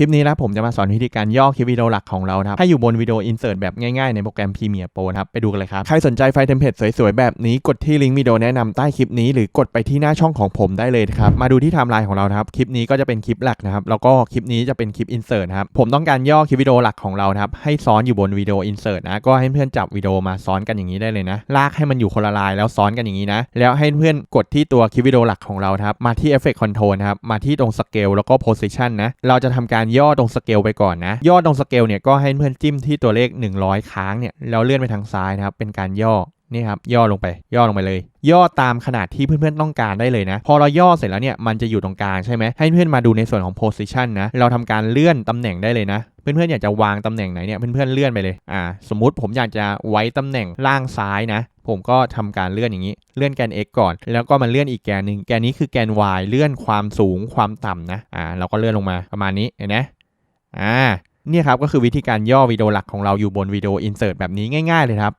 คลิปนี้นะผมจะมาสอนวิธีการย่อคลิปวิดีโอหลักของเรานะครับให้อยู่บนวิดีโออินเสิร์ตแบบง่ายๆในโปรแกรม Premiere Pro นะครับไปดูกันเลยครับ ใครสนใจไฟล์เทมเพลตสวยๆ แบบนี้กดที่ลิงก์วิดีโอแนะนำใต้คลิปนี้หรือกดไปที่หน้าช่องของผมได้เลยครับ มาดูที่ไทม์ไลน์ของเรานะครับ คลิปนี้ก็จะเป็นคลิปหลักนะครับ แล้วก็คลิปนี้จะเป็นคลิปอินเสิร์ตนะครับผมต้องการย่อคลิปวิดีโอหลักของเรานะครับให้ซ้อนอยู่บนวิดีโออินเสิร์ตนะก็ให้เพื่อนจับวิดีโอมาซ้อนกันอย่างนี้ได้เลยนะลากให้มันอยู่คนละลายแล้วซ้อนกันอย่างนี้นะแล้วให้เพื่อนกดที่ตัวคลิปวิดีโอหลักของเราครับมาที่ Effect Control นะครับมาที่ตรง Scale แล้วก็ Position นะเราจะทำการย่อตรง Scale ไปก่อนนะ ย่อตรง Scale เนี่ยก็ให้เพื่อนจิ้มที่ตัวเลข 100 ค้างเนี่ยแล้วเลื่อนไปทางซ้ายนะครับเป็นการย่อนี่ครับย่อลงไปย่อลงไปเลย ย่อตามขนาดที่เพื่อนๆต้องการได้เลยนะ พอเราย่อเสร็จแล้วเนี่ยมันจะอยู่ตรงกลางใช่ไหมให้เพื่อนมาดูในส่วนของ position นะ เราทำการเลื่อนตำแหน่งได้เลยนะ เพื่อนๆอยากจะวางตำแหน่งไหนเนี่ยเพื่อนๆเลื่อนไปเลยอ่าสมมุติผมอยากจะไว้ตำแหน่งล่างซ้ายนะ ผมก็ทำการเลื่อนอย่างนี้ เลื่อนแกน x ก่อน แล้วก็มาเลื่อนอีกแกนหนึ่งแกนนี้คือแกน y เลื่อนความสูงความต่ำนะอ่าเราก็เลื่อนลงมาประมาณนี้เห็นไหมอ่าเนี่ยครับก็คือวิธีการย่อวิดีโอหลักของเราอยู่บนวิดีโออินเสิร์ตแบบนี้ง่าย ๆ เลยครับ